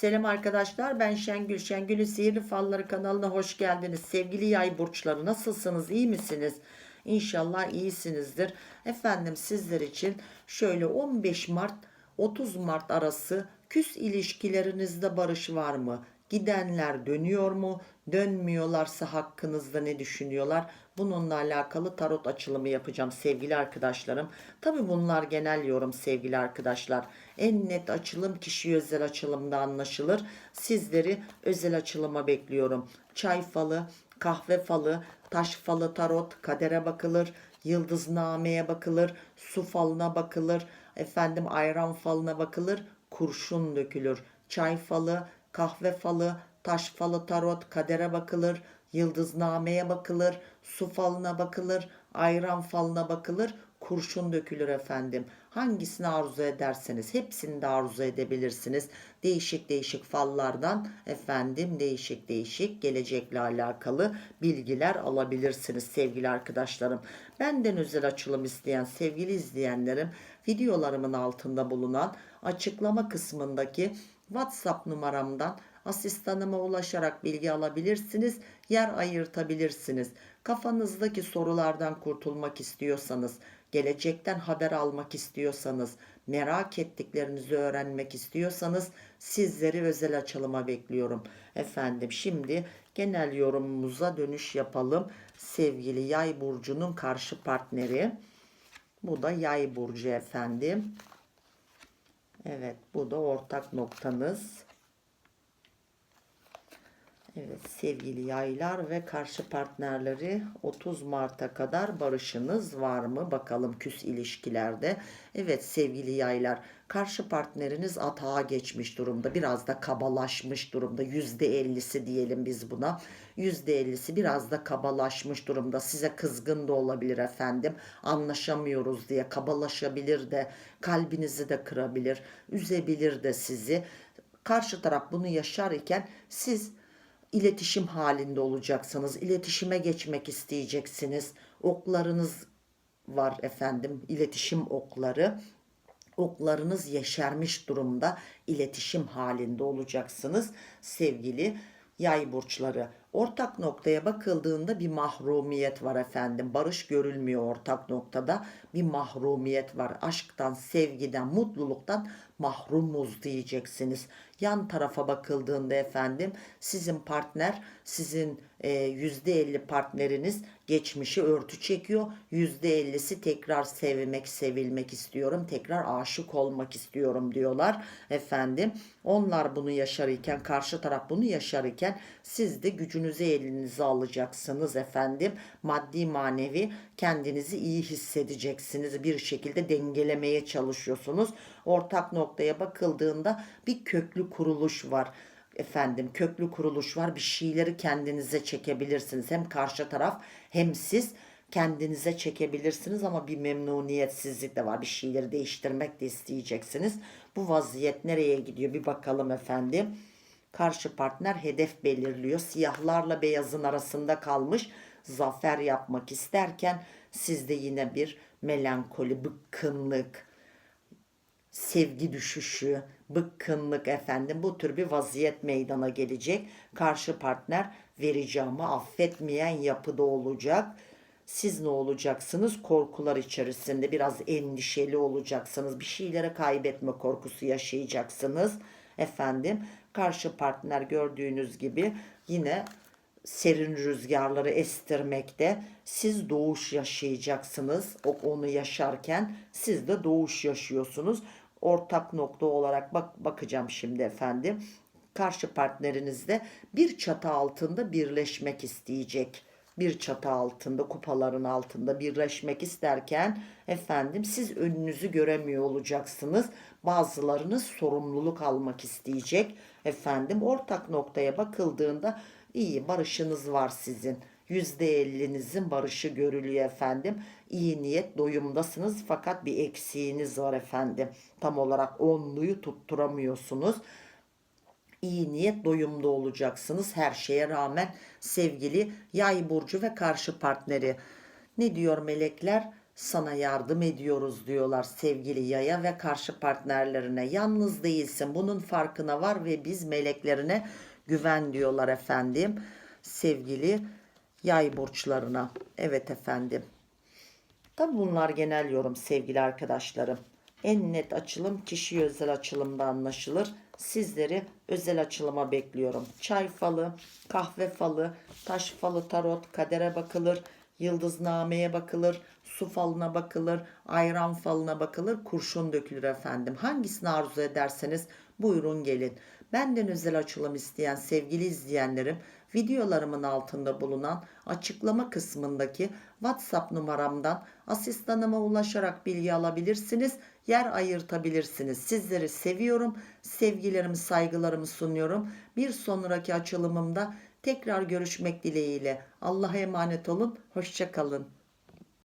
Selam arkadaşlar ben Şengül. Şengül'ün Sihirli Falları kanalına hoş geldiniz. Sevgili yay burçları nasılsınız iyi misiniz? İnşallah iyisinizdir. Efendim sizler için şöyle 15 Mart 30 Mart arası küs ilişkilerinizde barış var mı? Gidenler dönüyor mu? Dönmüyorlarsa hakkınızda ne düşünüyorlar? Bununla alakalı tarot açılımı yapacağım sevgili arkadaşlarım. Tabi bunlar genel yorum sevgili arkadaşlar. En net açılım kişi özel açılımda anlaşılır. Sizleri özel açılıma bekliyorum. Çay falı, kahve falı, taş falı tarot, kadere bakılır, yıldıznameye bakılır, su falına bakılır, efendim ayran falına bakılır, kurşun dökülür. Çay falı, kahve falı, taş falı tarot, kadere bakılır, yıldıznameye bakılır, su falına bakılır, ayran falına bakılır, kurşun dökülür efendim. Hangisini arzu ederseniz hepsini de arzu edebilirsiniz. Değişik değişik fallardan efendim değişik değişik gelecekle alakalı bilgiler alabilirsiniz sevgili arkadaşlarım. Benden özel açılım isteyen sevgili izleyenlerim videolarımın altında bulunan açıklama kısmındaki WhatsApp numaramdan asistanıma ulaşarak bilgi alabilirsiniz, yer ayırtabilirsiniz. Kafanızdaki sorulardan kurtulmak istiyorsanız, gelecekten haber almak istiyorsanız, merak ettiklerinizi öğrenmek istiyorsanız sizleri özel açılıma bekliyorum. Efendim şimdi genel yorumumuza dönüş yapalım. Sevgili Yay burcunun karşı partneri. Bu da Yay burcu efendim. Evet, bu da ortak noktanız. Evet sevgili yaylar ve karşı partnerleri 30 Mart'a kadar barışınız var mı? Bakalım küs ilişkilerde. Evet sevgili yaylar karşı partneriniz atağa geçmiş durumda. Biraz da kabalaşmış durumda. %50'si diyelim biz buna. %50'si biraz da kabalaşmış durumda. Size kızgın da olabilir efendim. Anlaşamıyoruz diye kabalaşabilir de kalbinizi de kırabilir. Üzebilir de sizi. Karşı taraf bunu yaşar iken siz iletişim halinde olacaksınız. İletişime geçmek isteyeceksiniz. Oklarınız var efendim. İletişim okları. Oklarınız yeşermiş durumda iletişim halinde olacaksınız sevgili yay burçları. Ortak noktaya bakıldığında bir mahrumiyet var efendim. Barış görülmüyor ortak noktada. Bir mahrumiyet var. Aşktan, sevgiden, mutluluktan mahrumuz diyeceksiniz. Yan tarafa bakıldığında efendim sizin partner, sizin e, %50 partneriniz geçmişi örtü çekiyor. %50'si tekrar sevmek, sevilmek istiyorum. Tekrar aşık olmak istiyorum diyorlar efendim. Onlar bunu yaşarken, karşı taraf bunu yaşarken siz de gücünüzü elinize alacaksınız efendim. Maddi manevi kendinizi iyi hissedeceksiniz. Bir şekilde dengelemeye çalışıyorsunuz. Ortak noktaya bakıldığında bir köklü kuruluş var efendim. Köklü kuruluş var. Bir şeyleri kendinize çekebilirsiniz. Hem karşı taraf hem siz kendinize çekebilirsiniz ama bir memnuniyetsizlik de var. Bir şeyleri değiştirmek de isteyeceksiniz. Bu vaziyet nereye gidiyor? Bir bakalım efendim karşı partner hedef belirliyor siyahlarla beyazın arasında kalmış zafer yapmak isterken sizde yine bir melankoli bıkkınlık sevgi düşüşü, bıkkınlık efendim bu tür bir vaziyet meydana gelecek. Karşı partner vereceğimi affetmeyen yapıda olacak. Siz ne olacaksınız? Korkular içerisinde biraz endişeli olacaksınız. Bir şeylere kaybetme korkusu yaşayacaksınız. Efendim karşı partner gördüğünüz gibi yine serin rüzgarları estirmekte. Siz doğuş yaşayacaksınız. O onu yaşarken siz de doğuş yaşıyorsunuz. Ortak nokta olarak bak bakacağım şimdi efendim. Karşı partnerinizde bir çatı altında birleşmek isteyecek. Bir çatı altında, kupaların altında birleşmek isterken efendim siz önünüzü göremiyor olacaksınız. Bazılarınız sorumluluk almak isteyecek. Efendim ortak noktaya bakıldığında İyi barışınız var sizin. %50'nizin barışı görülüyor efendim. İyi niyet doyumdasınız fakat bir eksiğiniz var efendim. Tam olarak onluyu tutturamıyorsunuz. İyi niyet doyumda olacaksınız her şeye rağmen sevgili yay burcu ve karşı partneri. Ne diyor melekler? sana yardım ediyoruz diyorlar sevgili yaya ve karşı partnerlerine. Yalnız değilsin bunun farkına var ve biz meleklerine güven diyorlar efendim. Sevgili yay burçlarına. Evet efendim. Tabi bunlar genel yorum sevgili arkadaşlarım. En net açılım kişi özel açılımda anlaşılır. Sizleri özel açılıma bekliyorum. Çay falı, kahve falı, taş falı, tarot, kadere bakılır, yıldıznameye bakılır, su falına bakılır, ayran falına bakılır, kurşun dökülür efendim. Hangisini arzu ederseniz buyurun gelin. Benden özel açılım isteyen sevgili izleyenlerim videolarımın altında bulunan açıklama kısmındaki WhatsApp numaramdan asistanıma ulaşarak bilgi alabilirsiniz. Yer ayırtabilirsiniz. Sizleri seviyorum. Sevgilerimi, saygılarımı sunuyorum. Bir sonraki açılımımda tekrar görüşmek dileğiyle. Allah'a emanet olun. Hoşçakalın.